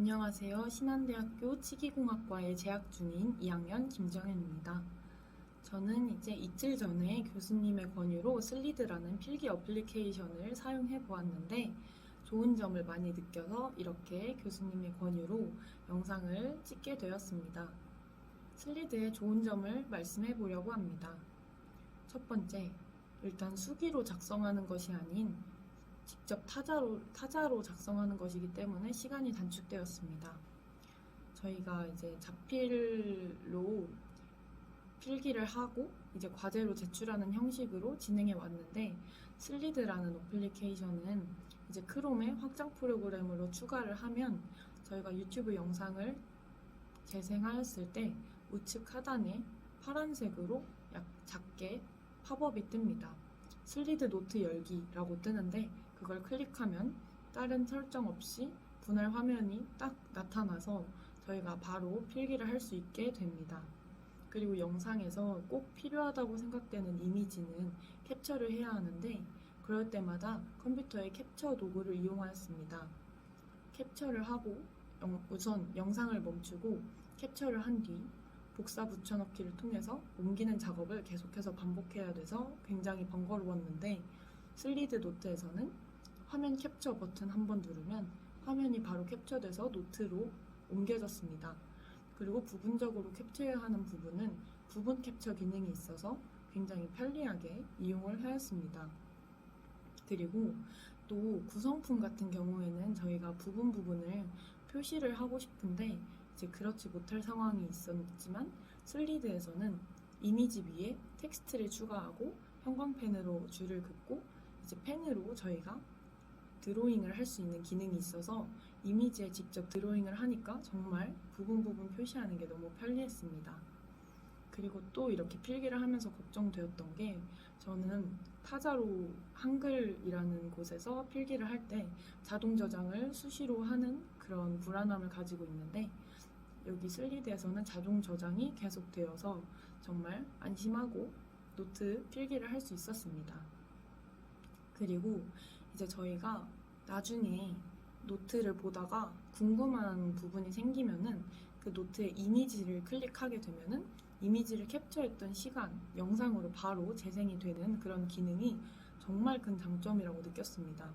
안녕하세요. 신한대학교 치기공학과에 재학 중인 2학년 김정현입니다. 저는 이제 이틀 전에 교수님의 권유로 슬리드라는 필기 어플리케이션을 사용해 보았는데 좋은 점을 많이 느껴서 이렇게 교수님의 권유로 영상을 찍게 되었습니다. 슬리드의 좋은 점을 말씀해 보려고 합니다. 첫 번째, 일단 수기로 작성하는 것이 아닌 직접 타자로, 타자로 작성하는 것이기 때문에 시간이 단축되었습니다. 저희가 이제 자필로 필기를 하고 이제 과제로 제출하는 형식으로 진행해 왔는데 슬리드라는 어플리케이션은 이제 크롬에 확장 프로그램으로 추가를 하면 저희가 유튜브 영상을 재생하였을 때 우측 하단에 파란색으로 약 작게 팝업이 뜹니다. 슬리드 노트 열기라고 뜨는데 그걸 클릭하면 다른 설정 없이 분할 화면이 딱 나타나서 저희가 바로 필기를 할 수 있게 됩니다. 그리고 영상에서 꼭 필요하다고 생각되는 이미지는 캡처를 해야 하는데 그럴 때마다 컴퓨터의 캡처 도구를 이용하였습니다. 캡처를 하고 영- 우선 영상을 멈추고 캡처를 한 뒤 복사 붙여넣기를 통해서 옮기는 작업을 계속해서 반복해야 돼서 굉장히 번거로웠는데 슬리드 노트에서는 화면 캡처 버튼 한 번 누르면 화면이 바로 캡처돼서 노트로 옮겨졌습니다. 그리고 부분적으로 캡처해야 하는 부분은 부분 캡처 기능이 있어서 굉장히 편리하게 이용을 하였습니다. 그리고 또 구성품 같은 경우에는 저희가 부분 부분을 표시를 하고 싶은데 이제 그렇지 못할 상황이 있었지만 슬리드에서는 이미지 위에 텍스트를 추가하고 형광펜으로 줄을 긋고 이제 펜으로 저희가 드로잉을 할 수 있는 기능이 있어서 이미지에 직접 드로잉을 하니까 정말 부분 부분 표시하는 게 너무 편리했습니다. 그리고 또 이렇게 필기를 하면서 걱정되었던 게 저는 타자로 한글이라는 곳에서 필기를 할 때 자동 저장을 수시로 하는 그런 불안함을 가지고 있는데 여기 슬리드에서는 자동 저장이 계속되어서 정말 안심하고 노트 필기를 할 수 있었습니다. 그리고 이제 저희가 나중에 노트를 보다가 궁금한 부분이 생기면은 그 노트의 이미지를 클릭하게 되면은 이미지를 캡처했던 시간, 영상으로 바로 재생이 되는 그런 기능이 정말 큰 장점이라고 느꼈습니다.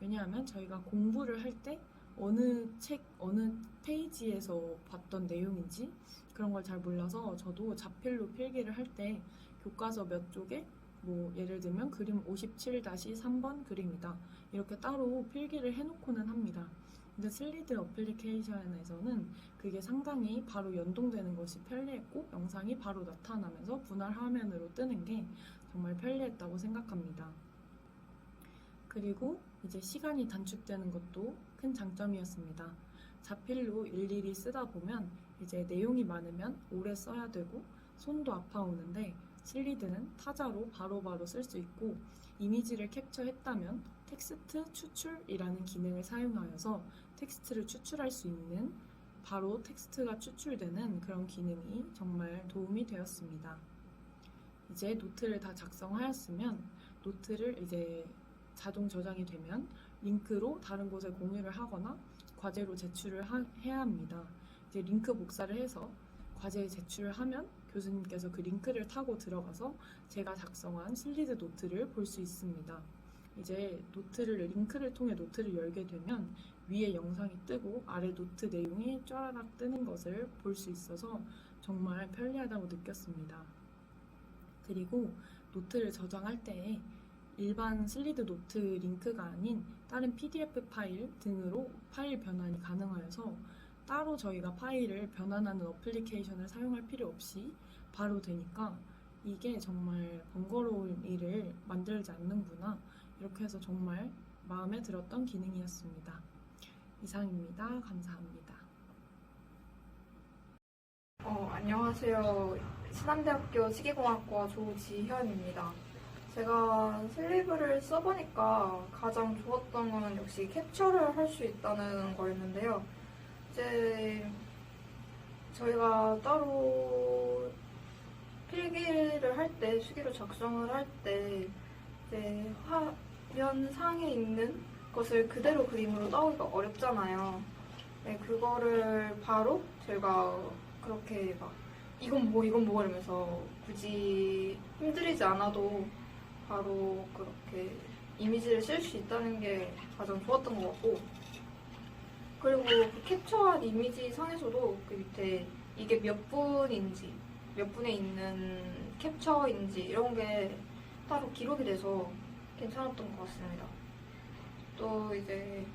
왜냐하면 저희가 공부를 할 때 어느 책, 어느 페이지에서 봤던 내용인지 그런 걸 잘 몰라서 저도 자필로 필기를 할 때 교과서 몇 쪽에 뭐 예를 들면 그림 57-3번 그림이다. 이렇게 따로 필기를 해놓고는 합니다. 근데 슬리드 어플리케이션에서는 그게 상당히 바로 연동되는 것이 편리했고 영상이 바로 나타나면서 분할 화면으로 뜨는 게 정말 편리했다고 생각합니다. 그리고 이제 시간이 단축되는 것도 큰 장점이었습니다. 자필로 일일이 쓰다 보면 이제 내용이 많으면 오래 써야 되고 손도 아파오는데 슬리드는 타자로 바로바로 쓸 수 있고 이미지를 캡처했다면 텍스트 추출이라는 기능을 사용하여서 텍스트를 추출할 수 있는 바로 텍스트가 추출되는 그런 기능이 정말 도움이 되었습니다. 이제 노트를 다 작성하였으면 노트를 이제 자동 저장이 되면 링크로 다른 곳에 공유를 하거나 과제로 제출을 하- 해야 합니다. 이제 링크 복사를 해서 과제에 제출을 하면 교수님께서 그 링크를 타고 들어가서 제가 작성한 슬리드 노트를 볼 수 있습니다. 이제 노트를 링크를 통해 노트를 열게 되면 위에 영상이 뜨고 아래 노트 내용이 쫘라락 뜨는 것을 볼 수 있어서 정말 편리하다고 느꼈습니다. 그리고 노트를 저장할 때 일반 슬리드 노트 링크가 아닌 다른 PDF 파일 등으로 파일 변환이 가능하여서 따로 저희가 파일을 변환하는 어플리케이션을 사용할 필요 없이 바로 되니까 이게 정말 번거로운 일을 만들지 않는구나 이렇게 해서 정말 마음에 들었던 기능이었습니다. 이상입니다. 감사합니다. 어, 안녕하세요. 신한대학교 시계공학과 조지현입니다. 제가 슬리브를 써보니까 가장 좋았던 건 역시 캡처를 할 수 있다는 거였는데요. 이제 저희가 따로 필기를 할 때, 수기로 작성을 할 때, 이제 화면 상에 있는 것을 그대로 그림으로 따오기가 어렵잖아요. 네, 그거를 바로 제가 그렇게 막 이건 뭐 이건 뭐 이러면서 굳이 힘들이지 않아도 바로 그렇게 이미지를 쓸 수 있다는 게 가장 좋았던 것 같고 그리고 그 캡처한 이미지 상에서도 그 밑에 이게 몇 분인지 몇 분에 있는 캡처인지 이런 게 따로 기록이 돼서 괜찮았던 것 같습니다. 또 이제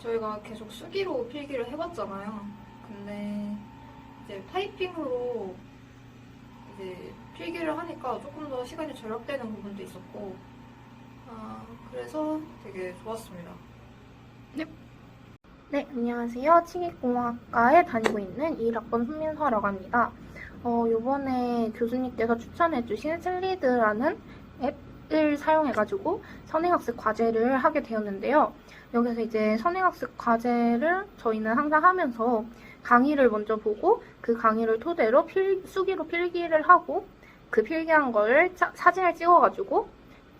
저희가 계속 수기로 필기를 해봤잖아요. 근데 이제 타이핑으로 이제 필기를 하니까 조금 더 시간이 절약되는 부분도 있었고, 아, 그래서 되게 좋았습니다. 네, 안녕하세요. 치기공학과에 다니고 있는 21학번 손민서라고 합니다. 어, 요번에 교수님께서 추천해주신 슬리드라는 앱을 사용해가지고 선행학습 과제를 하게 되었는데요. 여기서 이제 선행학습 과제를 저희는 항상 하면서 강의를 먼저 보고 그 강의를 토대로 필, 수기로 필기를 하고 그 필기한 걸 차- 사진을 찍어가지고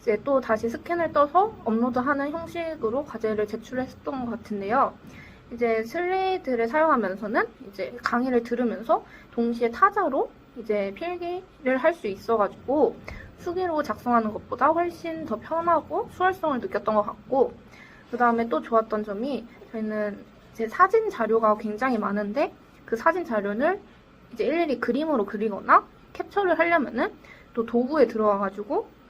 이제 또 다시 스캔을 떠서 업로드하는 형식으로 과제를 제출했었던 것 같은데요. 이제 슬레이드를 사용하면서는 이제 강의를 들으면서 동시에 타자로 이제 필기를 할 수 있어가지고 수기로 작성하는 것보다 훨씬 더 편하고 수월성을 느꼈던 것 같고 그 다음에 또 좋았던 점이 저희는 이제 사진 자료가 굉장히 많은데 그 사진 자료를 이제 일일이 그림으로 그리거나 캡처를 하려면은 또 도구에 들어와가지고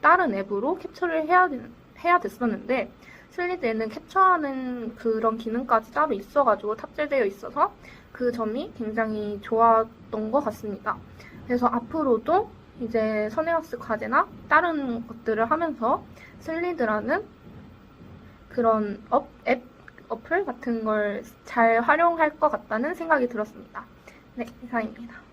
다른 앱으로 capture를 해야, 되- 해야 됐었는데 슬리드에는 캡처하는 그런 기능까지 따로 있어가지고 탑재되어 있어서 그 점이 굉장히 좋았던 것 같습니다. 그래서 앞으로도 이제 선행학습 과제나 다른 것들을 하면서 슬리드라는 그런 업, 앱, 어플 같은 걸 잘 활용할 것 같다는 생각이 들었습니다. 네, 이상입니다.